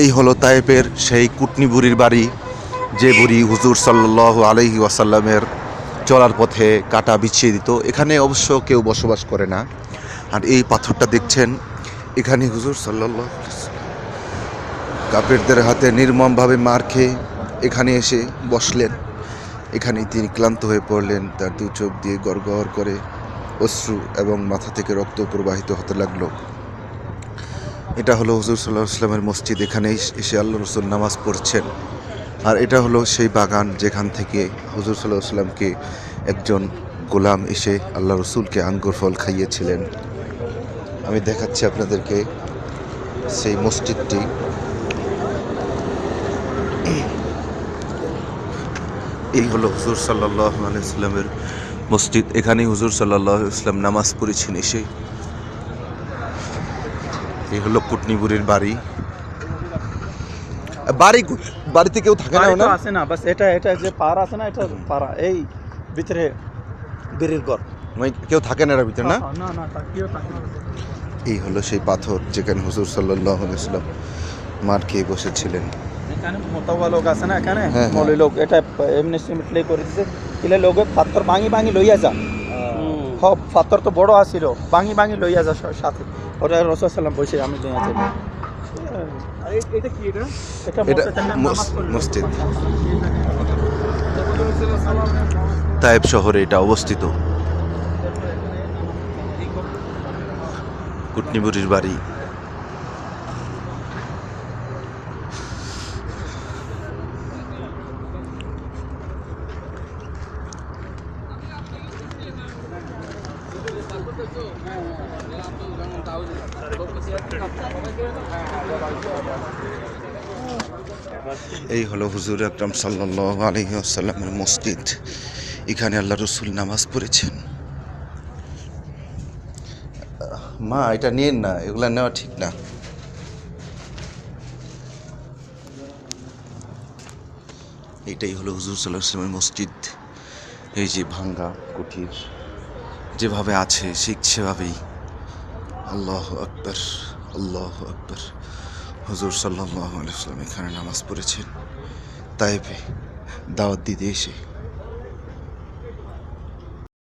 এই হলো তায়েপের সেই কুটনি বুড়ির বাড়ি, যে বুড়ি হুজুর সাল্লাহ আলহি ওয়াসাল্লামের চলার পথে কাটা বিছিয়ে দিত। এখানে অবশ্য কেউ বসবাস করে না। আর এই পাথরটা দেখছেন, এখানে হুজুর সাল্লাহ কাপেরদের হাতে নির্মমভাবে মার খেয়ে এখানে এসে বসলেন। এখানে তিনি ক্লান্ত হয়ে পড়লেন, তার দু চোখ দিয়ে গড়গড় করে অশ্রু এবং মাথা থেকে রক্ত প্রবাহিত হতে লাগল। এটা হলো হুজুর সাল্লাহ ইসলামের মসজিদ, এখানে এসে আল্লাহ রসুল নামাজ পড়ছেন। আর এটা হলো সেই বাগান যেখান থেকে হুজুর সাল্লাহ ইসলামকে একজন গোলাম এসে আল্লাহ রসুলকে আঙ্গুর ফল খাইয়েছিলেন। আমি দেখাচ্ছি আপনাদেরকে সেই মসজিদটি। এই হলো হুজুর সাল্লাহ আলাইস্লামের মসজিদ। এখানেই হুজুর সাল্লাহ ইসলাম নামাজ পড়েছেন এসে। এই হলো কুটনিপুরের বাড়ি। বাড়ি বাড়িতে কেউ থাকে না না আছে না বাস এটা এটা যে পাড়া আছে না এটা পাড়া এই ভিতরে বেরির ঘর। মানে কেউ থাকে না এর ভিতরে না? না না কেউ থাকে না। এই হলো সেই পাথর যেখানে হুজুর সাল্লাহ ইসলাম মার খেয়ে বসেছিলেন। এখানে মোতাবা লোক আছে না এখানে? হ্যাঁ, মলি লোক এটা এমনি প্লে করে দিছে। কিলে লোক পাথর ভাঙি ভাঙি লইয়া যা সব পাথর তো বড় আসিল ভাঙি ভাঙি লইয়া যা সাথে। ওটা রসুল সাল্লাম বসে আমি লইয়া যাই এটা পড়বে। মসজিদ শহরে এটা অবস্থিত। কুটনিবুরির বাড়ি। এই হলো হুজুর আকরাম সাল্লাহ আলহি আসাল্লামের মসজিদ। এখানে আল্লাহ রসুল নামাজ পড়েছেন। মা, এটা নিন না, এগুলা নেওয়া ঠিক না। এটাই হলো হুজুর সাল্লাহ ইসলামের মসজিদ। এই যে ভাঙ্গা কুঠির যেভাবে আছে, ঠিক সেভাবেই। আল্লাহ আকবর আল্লাহ আকবর। হজুর সাল্লাহ আলাইসলাম এখানে নামাজ পড়েছেন। তাইপে দাওয়াত দিতে এসে